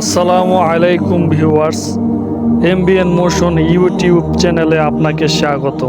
আসসালামু আলাইকুম viewers, MBN motion YouTube চ্যানেলে আপনাকে স্বাগত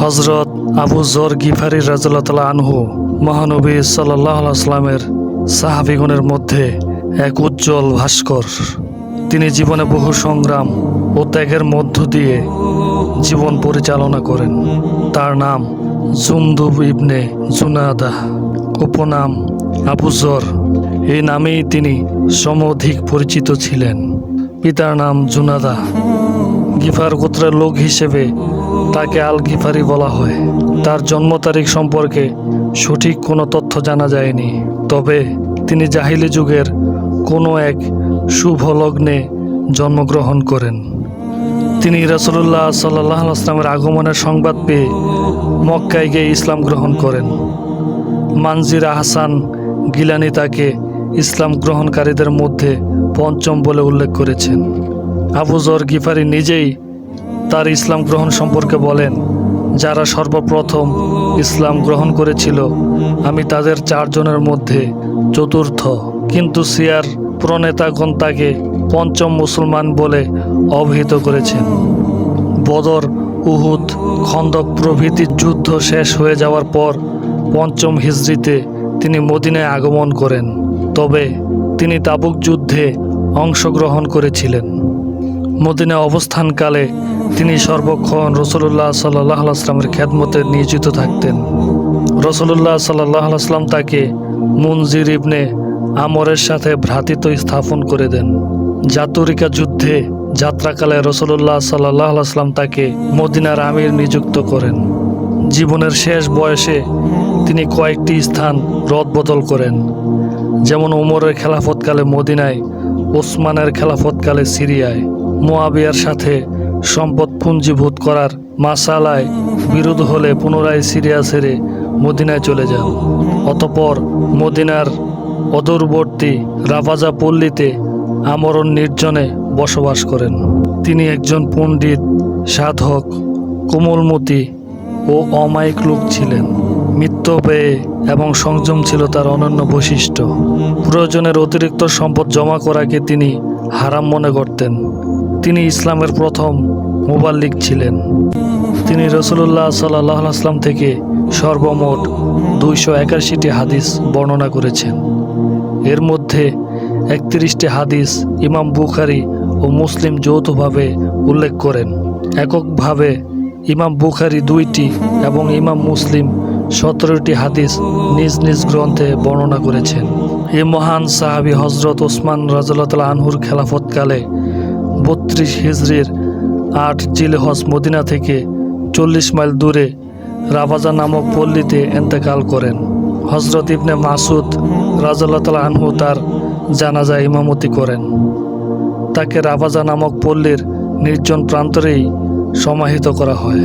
হজরত আবু জর গিফারি রাজুল্লাহ আনহু মহানবী সাল্লাহ আসলামের সাহাবিগণের মধ্যে এক উজ্জ্বল ভাস্কর। তিনি জীবনে বহু সংগ্রাম ও ত্যাগের মধ্য দিয়ে জীবন পরিচালনা করেন। তার নাম জুমদুব ইবনে জুনাদা। উপনাম আবুজর এই নামেই তিনি সমধিক পরিচিত ছিলেন। পিতার নাম জুনাদা। গিফার গোত্রের লোক হিসেবে তাকে আল গিফারি বলা হয়। তার জন্ম তারিখ সম্পর্কে সঠিক কোনো তথ্য জানা যায়নি। তবে তিনি জাহিলি যুগের কোনো এক শুভ লগ্নে জন্মগ্রহণ করেন। তিনি রাসুলুল্লাহ সাল্লাহ আসলামের আগমনের সংবাদ পেয়ে মক্কায় গিয়ে ইসলাম গ্রহণ করেন। মানজির আহসান গিলানি তাকে ইসলাম গ্রহণকারীদের মধ্যে পঞ্চম বলে উল্লেখ করেছেন। আবু জর গিফারি নিজেই তার ইসলাম গ্রহণ সম্পর্কে বলেন, যারা সর্বপ্রথম ইসলাম গ্রহণ করেছিল, আমি তাদের চারজনের মধ্যে চতুর্থ। কিন্তু সিয়ার প্রণেতাগণ তাকে পঞ্চম মুসলমান বলে অভিহিত করেছেন। বদর, উহুদ, খন্দক প্রভৃতি যুদ্ধ শেষ হয়ে যাওয়ার পর পঞ্চম হিজড়িতে তিনি মদিনায় আগমন করেন। তবে তিনি তাবুক যুদ্ধে অংশগ্রহণ করেছিলেন। মদিনায় অবস্থানকালে তিনি সর্বক্ষণ রসুল্লাহ সাল্লাহ আসলামের খ্যাতমতে নিয়োজিত থাকতেন। রসুল্লাহ সাল্লাহ আসলাম তাকে মুনজির ইবনে আমরের সাথে ভ্রাতৃত্ব স্থাপন করে দেন। জাতুরিকা যুদ্ধে যাত্রাকালে রসুল্লাহ সাল্লাহ আসলাম তাকে মদিনার আমির নিযুক্ত করেন। জীবনের শেষ বয়সে তিনি কয়েকটি স্থান রদবদল করেন। যেমন ওমরের খেলাফতকালে মদিনায়, ওসমানের খেলাফতকালে সিরিয়ায়। মোয়াবিয়ার সাথে সম্পদ পুঞ্জীভূত করার মাসালায় বিরোধ হলে পুনরায় সিরিয়া ছেড়ে মদিনায় চলে যান। অতপর মদিনার অদূরবর্তী রাভাজা পল্লীতে আমরণ নির্জনে বসবাস করেন। তিনি একজন পণ্ডিত, সাধক, কোমলমতি ও অমায়িক লোক ছিলেন। মিত্যব্যয়ে এবং সংযম ছিল তার অনন্য বৈশিষ্ট্য। প্রয়োজনের অতিরিক্ত সম্পদ জমা করাকে তিনি হারাম মনে করতেন। তিনি ইসলামের প্রথম মোবাল্লিক ছিলেন। তিনি রসুল্লাহ সাল্লাহ থেকে সর্বমোট দুইশো একাশিটি হাদিস বর্ণনা করেছেন। এর মধ্যে একত্রিশটি হাদিস ইমাম বুখারি ও মুসলিম যৌথভাবে উল্লেখ করেন। এককভাবে ইমাম বুখারি দুইটি এবং ইমাম মুসলিম সতেরোটি হাদিস নিজ নিজ গ্রন্থে বর্ণনা করেছেন। এই মহান সাহাবি হজরত ওসমান রাজুল্লাহ আনহুর খেলাফতকালে বত্রিশ হিজড়ির আট জিলহজ মদিনা থেকে চল্লিশ মাইল দূরে রাবাজা নামক পল্লীতে এন্তেকাল করেন। হজরত ইবনে মাসুদ রাজুল্লাহ আনহু তার জানাজা ইমামতি করেন। তাকে রাবাজা নামক পল্লীর নির্জন প্রান্তরেই সমাহিত করা হয়।